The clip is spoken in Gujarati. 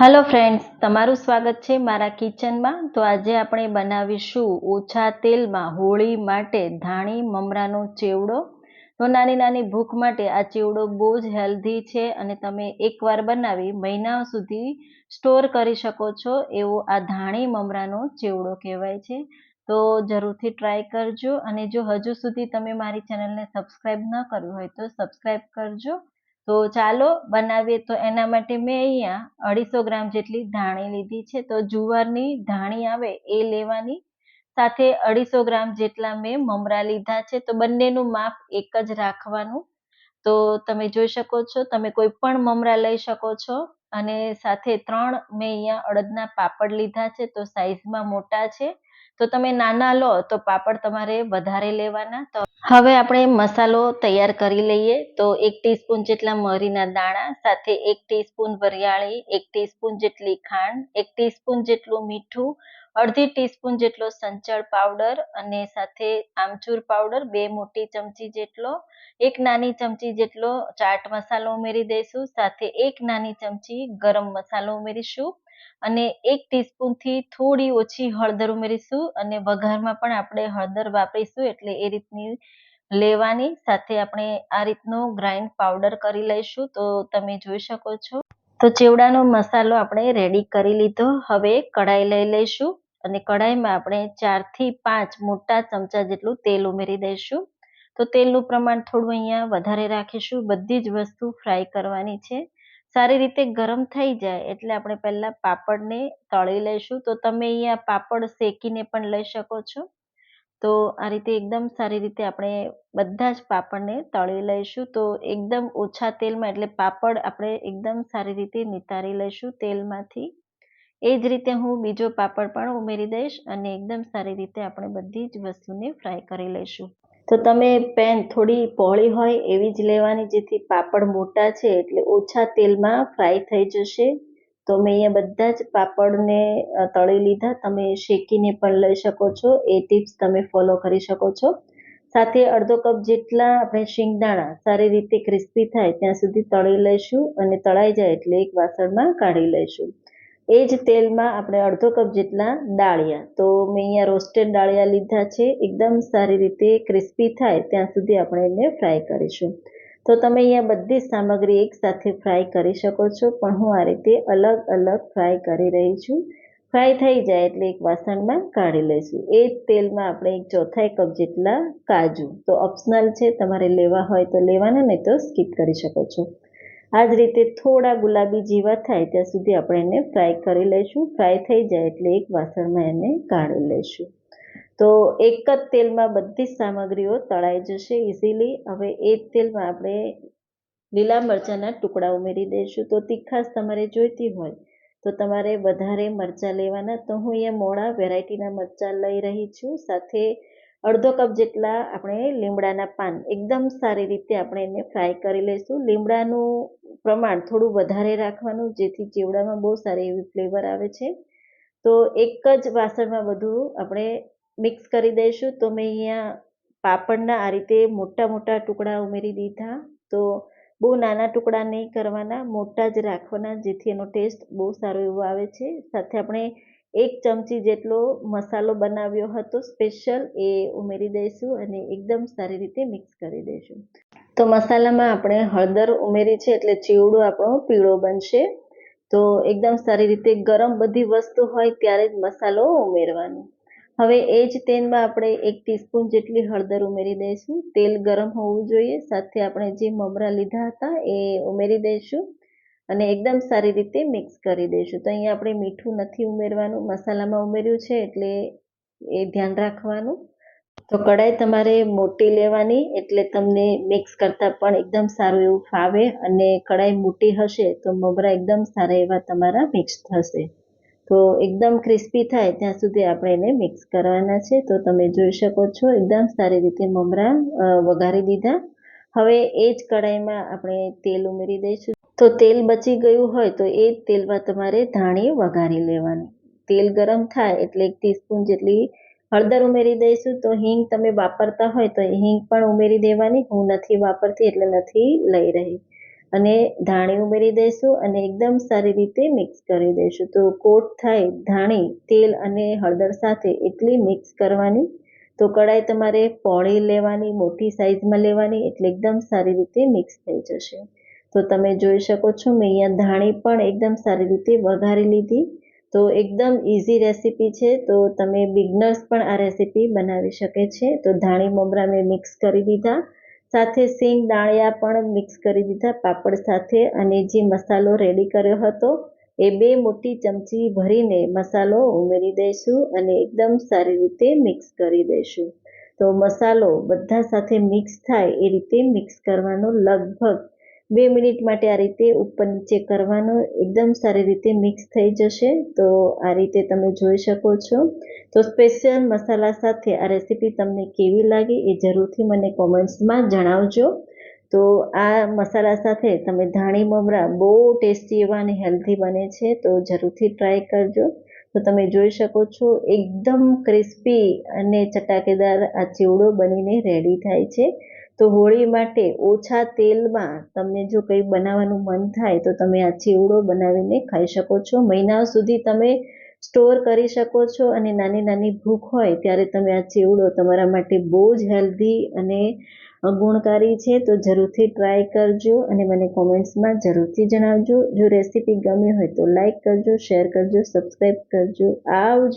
હેલો ફ્રેન્ડ્સ તમારું સ્વાગત છે મારા કિચનમાં. તો આજે આપણે બનાવીશું ઓછા તેલમાં હોળી માટે ધાણી મમરાનો ચેવડો. તો નાની નાની ભૂખ માટે આ ચેવડો બહુ જ હેલ્ધી છે અને તમે એકવાર બનાવી મહિના સુધી સ્ટોર કરી શકો છો એવો આ ધાણી મમરાનો ચેવડો કહેવાય છે. તો જરૂરથી ટ્રાય કરજો અને જો હજુ સુધી તમે મારી ચેનલને સબસ્ક્રાઈબ ન કર્યું હોય તો સબસ્ક્રાઈબ કરજો. તો ચાલો બનાવીએ. તો એના માટે મેં અહીંયા અઢીસો ગ્રામ જેટલી ધાણી લીધી છે. તો જુવારની ધાણી આવે એ લેવાની. સાથે અઢીસો ગ્રામ જેટલા મેં મમરા લીધા છે. તો બંનેનું માપ એક જ રાખવાનું. તો તમે જોઈ શકો છો, તમે કોઈ પણ મમરા લઈ શકો છો. અને સાથે ત્રણ મેં અહીંયા અડદના પાપડ લીધા છે. તો સાઈઝમાં મોટા છે. તો તમે નાના લો, તો પાપડ તમારે વધારે લેવાના. તો હવે આપણે મસાલો તૈયાર કરી લઈએ. તો એક ટીસ્પૂન જેટલા મરીના દાણા, સાથે એક ટીસ્પૂન વરિયાળી, એક ટીસ્પૂન જેટલી ખાંડ, એક ટીસ્પૂન જેટલું મીઠું અડધી ટીસ્પૂન જેટલો સંચળ પાવડર અને સાથે આમચૂર પાવડર, બે મોટી ચમચી જેટલો, એક નાની ચમચી જેટલો ચાટ મસાલો ઉમેરી દઈશું, સાથે એક નાની ચમચી ગરમ મસાલો ઉમેરીશું અને એક ટીસ્પૂનથી થોડી ઓછી હળદર ઉમેરીશું અને વઘારમાં પણ આપણે હળદર વાપરીશું એટલે એ રીતની લેવાની. સાથે આપણે આ રીતનો ગ્રાઇન્ડ પાવડર કરી લઈશું, તો તમે જોઈ શકો છો. તો ચેવડાનો મસાલો આપણે રેડી કરી લીધો. હવે કઢાઈ લઈ લઈશું. અને કઢાઈમાં આપણે ચારથી પાંચ મોટા ચમચા જેટલું તેલ ઉમેરી દઈશું. તો તેલનું પ્રમાણ થોડું અહીંયા વધારે રાખીશું. બધી જ વસ્તુ ફ્રાય કરવાની છે. સારી રીતે ગરમ થઈ જાય એટલે આપણે પહેલાં પાપડને તળી લઈશું. તો તમે અહીંયા પાપડ શેકીને પણ લઈ શકો છો. તો આ રીતે એકદમ સારી રીતે આપણે બધા જ પાપડને તળી લઈશું. તો એકદમ ઓછા તેલમાં એટલે પાપડ આપણે એકદમ સારી રીતે નિતારી લઈશું તેલમાંથી. એ જ રીતે હું બીજો પાપડ પણ ઉમેરી દઈશ અને એકદમ સારી રીતે આપણે બધી જ વસ્તુને ફ્રાય કરી લઈશું. તો તમે પેન થોડી પહોળી હોય એવી જ લેવાની જેથી પાપડ મોટા છે એટલે ઓછા તેલમાં ફ્રાય થઈ જશે. તો મેં અહીંયા બધા જ પાપડને તળી લીધા. તમે શેકીને પણ લઈ શકો છો. એ ટિપ્સ તમે ફોલો કરી શકો છો. સાથે અડધો કપ જેટલા આપણે શિંગદાણા સારી રીતે ક્રિસ્પી થાય ત્યાં સુધી તળી લઈશું અને તળાઈ જાય એટલે એક વાસણમાં કાઢી લઈશું. એ જ તેલમાં આપણે અડધો કપ જેટલા દાળિયા. તો મેં અહીંયા રોસ્ટેડ દાળિયા લીધા છે. એકદમ સારી રીતે ક્રિસ્પી થાય ત્યાં સુધી આપણે એને ફ્રાય કરીશું. તો તમે અહીંયા બધી સામગ્રી એકસાથે ફ્રાય કરી શકો છો, પણ હું આ રીતે અલગ અલગ ફ્રાય કરી રહી છું. ફ્રાય થઈ જાય એટલે એક વાસણમાં કાઢી લઈશું. એ જ તેલમાં આપણે એક ચોથાઈ કપ જેટલા કાજુ. તો ઓપ્શનલ છે, તમારે લેવા હોય તો લેવાના, નહીં તો સ્કીપ કરી શકો છો. આ જ રીતે થોડા ગુલાબી જીવા થાય ત્યાં સુધી આપણે એને ફ્રાય કરી લઈશું. ફ્રાય થઈ જાય એટલે એક વાસણમાં એને કાઢી લઈશું. તો એક જ તેલમાં બધી જ સામગ્રીઓ તળાઈ જશે ઇઝીલી હવે એ જ તેલમાં આપણે લીલા મરચાંના ટુકડા ઉમેરી દઈશું. તો તીખાશ તમારે જોઈતી હોય તો તમારે વધારે મરચાં લેવાના. તો હું અહીંયા મોડા વેરાયટીના મરચાં લઈ રહી છું. સાથે અડધો કપ જેટલા આપણે લીમડાના પાન એકદમ સારી રીતે આપણે એને ફ્રાય કરી લઈશું. લીમડાનું પ્રમાણ થોડું વધારે રાખવાનું, જેથી ચેવડામાં બહુ સારી એવી ફ્લેવર આવે છે. તો એક જ વાસણમાં બધું આપણે મિક્સ કરી દઈશું. તો મેં અહીંયા પાપડના આ રીતે મોટા મોટા ટુકડા ઉમેરી દીધા. તો બહુ નાના ટુકડા નહીં કરવાના, મોટા જ રાખવાના, જેથી એનો ટેસ્ટ બહુ સારો એવો આવે છે. સાથે આપણે એક ચમચી જેટલો મસાલો બનાવ્યો હતો સ્પેશિયલ એ ઉમેરી દઈશું અને એકદમ સારી રીતે મિક્સ કરી દઈશું. તો મસાલામાં આપણે હળદર ઉમેરી છે એટલે ચીવડો આપણો પીળો બનશે. તો એકદમ સારી રીતે ગરમ બધી વસ્તુ હોય ત્યારે જ મસાલો ઉમેરવાનો. હવે એ જ તેલમાં આપણે એક ટીસ્પૂન જેટલી હળદર ઉમેરી દઈશું. તેલ ગરમ હોવું જોઈએ. સાથે આપણે જે મમરા લીધા હતા એ ઉમેરી દઈશું. અને એકદમ સારી રીતે મિક્સ કરી દઈશું. તો અહીંયા આપણે મીઠું નથી ઉમેરવાનું. મસાલામાં ઉમેર્યું છે એટલે એ ધ્યાન રાખવાનું. તો કઢાઈ તમારે મોટી લેવાની એટલે તમને મિક્સ કરતાં પણ એકદમ સારું એવું ફાવે અને કઢાઈ મોટી હશે તો મમરા એકદમ સારા એવા તમારા મિક્સ થશે. તો એકદમ ક્રિસ્પી થાય ત્યાં સુધી આપણે એને મિક્સ કરવાના છે. તો તમે જોઈ શકો છો એકદમ સારી રીતે મમરા વઘારી દીધા. હવે એ જ કઢાઈમાં આપણે તેલ ઉમેરી દઈશું. તો તેલ બચી ગયું હોય તો એ તેલમાં તમારે ધાણી વઘારી લેવાની. તેલ ગરમ થાય એટલે એક ટીસ્પૂન જેટલી હળદર ઉમેરી દઈશું તો હિંગ તમે વાપરતા હોય તો હિંગ પણ ઉમેરી દેવાની. હું નથી વાપરતી એટલે નથી લઈ રહી. અને ધાણી ઉમેરી દઈશું અને એકદમ સારી રીતે મિક્સ કરી દઈશું. તો કોટ થાય ધાણી, તેલ અને હળદર સાથે એટલી મિક્સ કરવાની. તો કઢાઈ તમારે પોળી લેવાની, મોટી સાઈઝમાં લેવાની એટલે એકદમ સારી રીતે મિક્સ થઈ જશે. તો તમે જોઈ શકો છો મેં અહીંયા ધાણી પણ એકદમ સારી રીતે વઘારી લીધી. તો એકદમ ઇઝી રેસીપી છે. તો તમે બિગનર્સ પણ આ રેસીપી બનાવી શકે છે. તો ધાણી મમરા મેં મિક્સ કરી દીધા. સાથે સિંગ દાણિયા પણ મિક્સ કરી દીધા પાપડ સાથે અને જે મસાલો રેડી કર્યો હતો, એ બે મોટી ચમચી ભરીને મસાલો ઉમેરી દઈશું અને એકદમ સારી રીતે મિક્સ કરી દઈશું. તો મસાલો બધા સાથે મિક્સ થાય એ રીતે મિક્સ કરવાનો લગભગ બે મિનિટ માટે આ રીતે ઉપર નીચે કરવાનું એકદમ સારી રીતે મિક્સ થઈ જશે. તો આ રીતે તમે જોઈ શકો છો. તો સ્પેશિયલ મસાલા સાથે આ રેસીપી તમને કેવી લાગી એ જરૂરથી મને કોમેન્ટ્સમાં જણાવજો. તો આ મસાલા સાથે તમે ધાણી, મમરા બહુ ટેસ્ટી એવા અને હેલ્ધી બને છે. તો જરૂરથી ટ્રાય કરજો. તો તમે જોઈ શકો છો એકદમ ક્રિસ્પી અને ચટાકેદાર આ ચીવડો બનીને રેડી થાય છે. તો હોળી માટે ઓછા તેલમાં તમને જો કંઈ બનાવવાનું મન થાય તો તમે આ ચીવડો બનાવીને ખાઈ શકો છો. મહિનાઓ સુધી તમે સ્ટોર કરી શકો છો અને નાની નાની ભૂખ હોય ત્યારે તમે આ ચીવડો તમારા માટે બહુ જ હેલ્ધી અને ગુણકારી છે. તો જરૂરથી ટ્રાય કરજો અને મને કોમેન્ટ્સમાં જરૂરથી જણાવજો. જો રેસીપી ગમી હોય તો લાઈક કરજો, શેર કરજો, સબસ્ક્રાઈબ કરજો. આવજો.